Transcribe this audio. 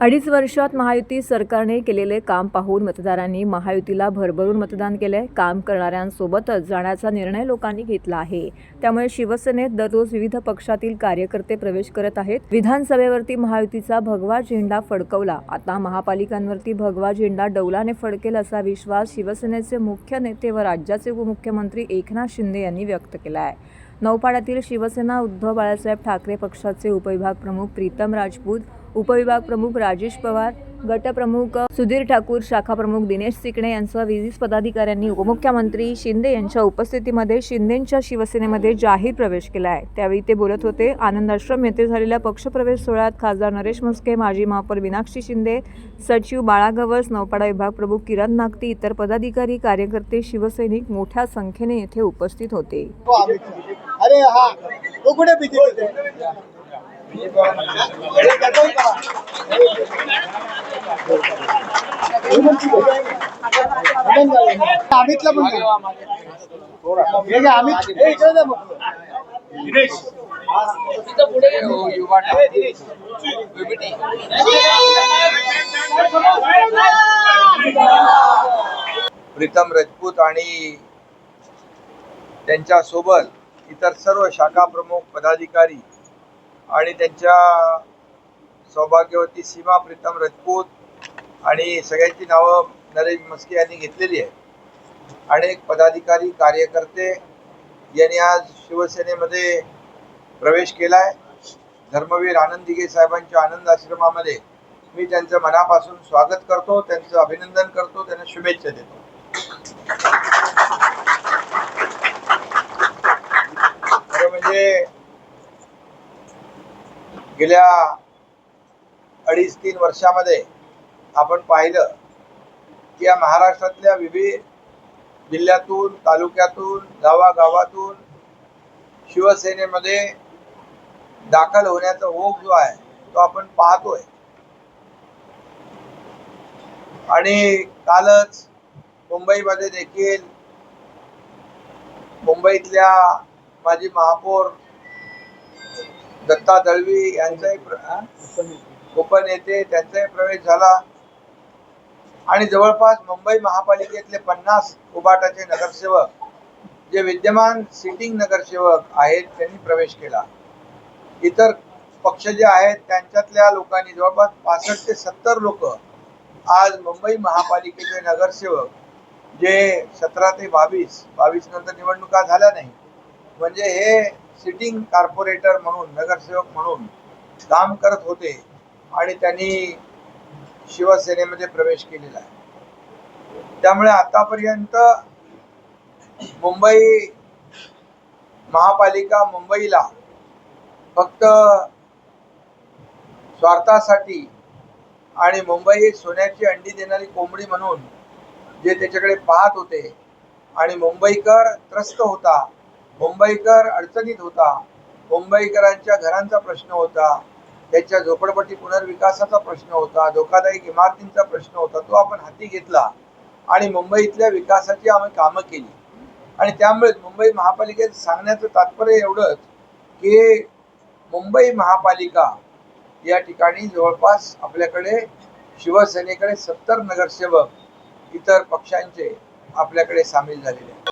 अडीच वर्षात महायुती सरकारने केलेले काम पाहून मतदारांनी महायुतीला भरभरून मतदान केलंय. काम करणाऱ्यांसोबतच जाण्याचा निर्णय लोकांनी घेतला आहे. त्यामुळे शिवसेनेत दररोज विविध पक्षातील कार्यकर्ते प्रवेश करत आहेत. विधानसभेवरती महायुतीचा भगवा झेंडा फडकवला. आता महापालिकांवरती भगवा झेंडा डौलाने फडकेल असा विश्वास शिवसेनेचे मुख्य नेते व राज्याचे उपमुख्यमंत्री एकनाथ शिंदे यांनी व्यक्त केला आहे नौपाड्यातील शिवसेना उद्धव बाळासाहेब ठाकरे पक्षाचे उपविभाग प्रमुख प्रीतम राजपूत उपविभाग प्रमुख राजेश पवार गटप्रमुख सुधीर ठाकूर शाखा प्रमुख दिनेश सिकणे यांसह विविध पदाधिकाऱ्यांनी उपमुख्यमंत्री शिंदे यांच्या उपस्थितीमध्ये शिंदेंच्या शिवसेनेमध्ये जाहीर प्रवेश केला आहे. त्यावेळी ते बोलत होते आनंद आश्रम येथे झालेल्या पक्षप्रवेश सोहळ्यात खासदार नरेश म्हस्के माजी महापौर मीनाक्षी शिंदे सचिव बाळा गवस नौपाडा विभाग प्रमुख किरण नागती इतर पदाधिकारी कार्यकर्ते शिवसैनिक मोठ्या संख्येने येथे उपस्थित होते. अरे हा अमितला पण अमित. प्रीतम राजपूत आणि त्यांच्यासोबत इतर सर्व शाखा प्रमुख पदाधिकारी आणि त्यांच्या सौभाग्यवती सीमा प्रीतम राजपूत आणि सगळ्यांची नावं नरेश मस्के यांनी घेतलेली आहेत. अनेक पदाधिकारी कार्यकर्ते यांनी आज शिवसेनेमध्ये प्रवेश केला आहे धर्मवीर आनंद दिघे साहेबांच्या आनंद आश्रमामध्ये मी त्यांचं मनापासून स्वागत करतो त्यांचं अभिनंदन करतो त्यांना शुभेच्छा देतो खरं म्हणजे गेल्या अडीच तीन वर्षामध्ये आपण पाहिलं की या महाराष्ट्रातल्या विविध जिल्ह्यातून तालुक्यातून गावागावातून शिवसेनेमध्ये दाखल होण्याचा ओघ जो आहे तो आपण पाहतोय. आणि कालच मुंबईमध्ये देखील मुंबईतल्या माजी महापौर दत्ता दळवी यांचाही उपनेते त्यांचाही प्रवेश झाला. आणि जवळपास मुंबई महापालिकेतले पन्नास उबाटाचे नगरसेवक जे विद्यमान सिटिंग नगरसेवक आहेत त्यांनी प्रवेश केला. इतर पक्ष जे आहेत त्यांच्यातल्या लोकांनी जवळपास पासष्ट ते सत्तर लोक आज मुंबई महापालिकेचे नगरसेवक जे सतरा ते बावीस बावीस नंतर निवडणुका झाल्या नाही म्हणजे हे सिटिंग कॉर्पोरेटर म्हणून नगरसेवक म्हणून काम करत होते आणि त्यांनी शिवसेनेमध्ये प्रवेश केलेला आहे. त्यामुळे आतापर्यंत मुंबई महापालिका मुंबईला फक्त स्वार्थासाठी आणि मुंबई सोन्याची अंडी देणारी कोंबडी म्हणून जे त्याच्याकडे पाहत होते आणि मुंबईकर त्रस्त होता मुंबईकर अडचणीत होता. मुंबईकरांच्या घरांचा प्रश्न होता. त्याच्या झोपडपट्टी पुनर्विकासाचा प्रश्न होता. धोकादायक इमारतींचा प्रश्न होता. तो आपण हाती घेतला आणि मुंबईतल्या विकासाची आम्ही कामं केली. आणि त्यामुळेच मुंबई महापालिकेत सांगण्याचं तात्पर्य एवढंच की मुंबई महापालिका या ठिकाणी जवळपास आपल्याकडे शिवसेनेकडे सत्तर नगरसेवक इतर पक्षांचे आपल्याकडे सामील झालेले आहेत.